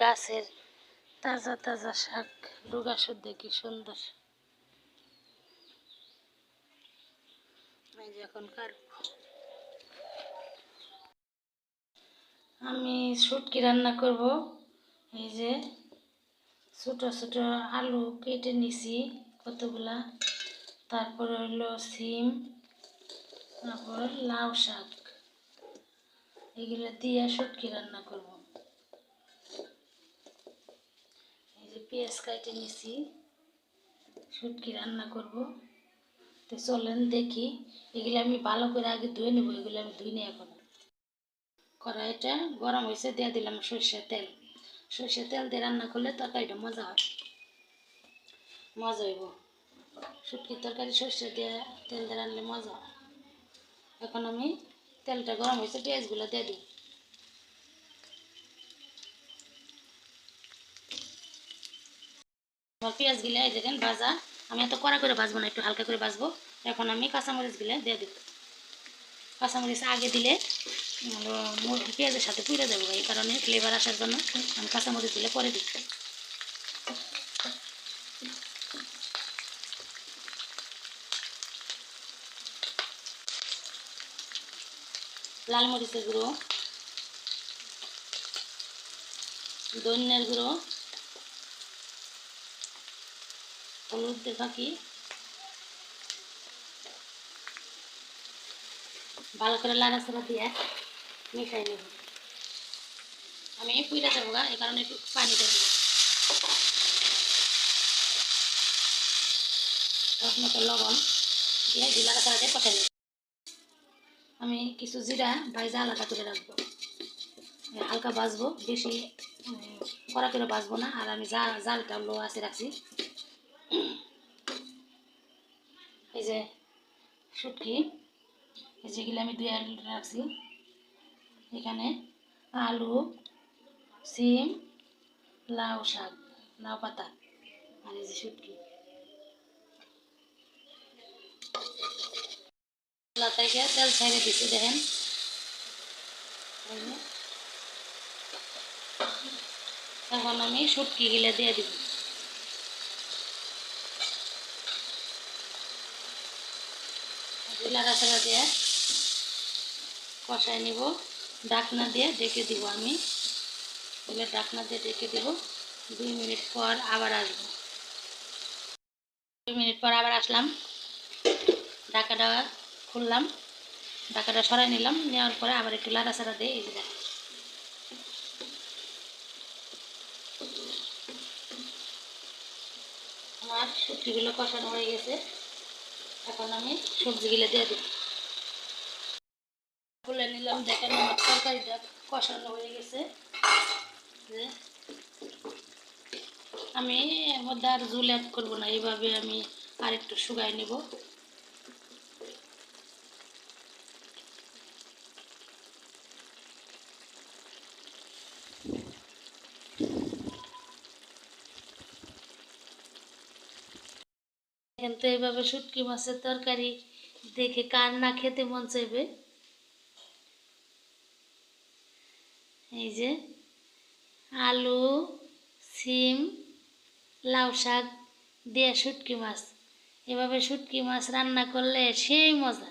গাছের তাজা তাজা শাক, ডুগা শুদ্ধ, কি সুন্দর। এই যে এখন কাটবো। আমি রান্না করব। এই যে ছোট ছোট আলু কেটে নিছি কতগুলা। তারপর হলো সিম, তারপর লাউ শাক। এগুলো দিয়ে শুটকি রান্না করব এই যে পেঁয়াজ কাটে নিছি, শুটকি রান্না করব। তো চলেন দেখি, এগুলো আমি ভালো করে আগে ধুয়ে নেব, এগুলো আমি ধুই নিই এখন। কড়াইটা গরম হয়েছে দিয়ে দিলাম সর্ষের তেল। সর্ষের তেল দিয়ে রান্না করলে তরকারিটা মজা হয়। মজা হইব। শুটকির তরকারি সর্ষে দিয়ে, তেল দিয়ে রান্নলে মজা হয়। এখন আমি তেলটা গরম হয়েছে পেঁয়াজগুলো দিয়ে দিই। আমার পেঁয়াজগুলো এই দেখেন ভাজা, আমি এত কড়া করে ভাজবো না, একটু হালকা করে ভাজবো। এখন আমি কাঁচামরিচগুলো দিয়ে দিব। কাঁচামরিচ আগে দিলে পেঁয়াজের সাথে পুড়ে দেবো এই কারণে ফ্লেভার আসার জন্য আমি কাঁচামরিচ দিলে পরে দিই লাল মরিচের গুঁড়ো, ধনিয়ার গুঁড়ো হলুদ দিয়ে ফাঁকি ভালো করে লাড়াচাড়া দিয়ে মিশাই নেব। আমি পুইরা দেবো গা, এই কারণে একটু পানি দেবো। লবণ দিয়ে দিয়ে লাড়াচাড়া দিয়ে কষাই নেব। আমি কিছু জিরা ভাইজা আলাদা করে রাখব। হালকা ভাজবো, বেশি কড়া করে ভাজবো না। আর আমি জাল জালটা লো আছে রাখছি। এই যে, শুটকি, এই যেগুলো আমি দুই আলু রাখছি। এখানে আলু, সিম, লাউ শাক, লাউ পাতা আর এই যে শুটকি। তেল ছেড়ে দিচ্ছি, দেখেন। এখন আমি শুটকি গিলে দিয়ে দিব। লাড়াচাড়া দিয়ে কষাই নিব। ডাকনা দিয়ে ডেকে দিব আমি। এগুলো ডাকনা দিয়ে ডেকে দিব। দুই মিনিট পর আবার আসব। দুই মিনিট পর আবার আসলাম। ঢাকাটা খুললাম। ঢাকাটা সরাই নিলাম। নেওয়ার পরে আবার একটু লাড়াচাড়া দিয়ে এই যে আমার সবজিগুলো কষানো হয়ে গেছে। এখন আমি সবজিগুলো দিয়ে দিই। বলে নিলাম, দেখেন আমার তরকারিটা কষানো হয়ে গেছে। যে আমি এর মধ্যে আর ঝুল অ্যাড করব না, এইভাবে আমি আর একটু শুকাই নিব। কিন্তু এইভাবে শুটকি মাছের তরকারি দেখে কার না খেতে মন চাইবে? এই যে আলু, সিম, লাউ শাক দিয়ে শুটকি মাছ। এভাবে শুটকি মাছ রান্না করলে সেই মজা।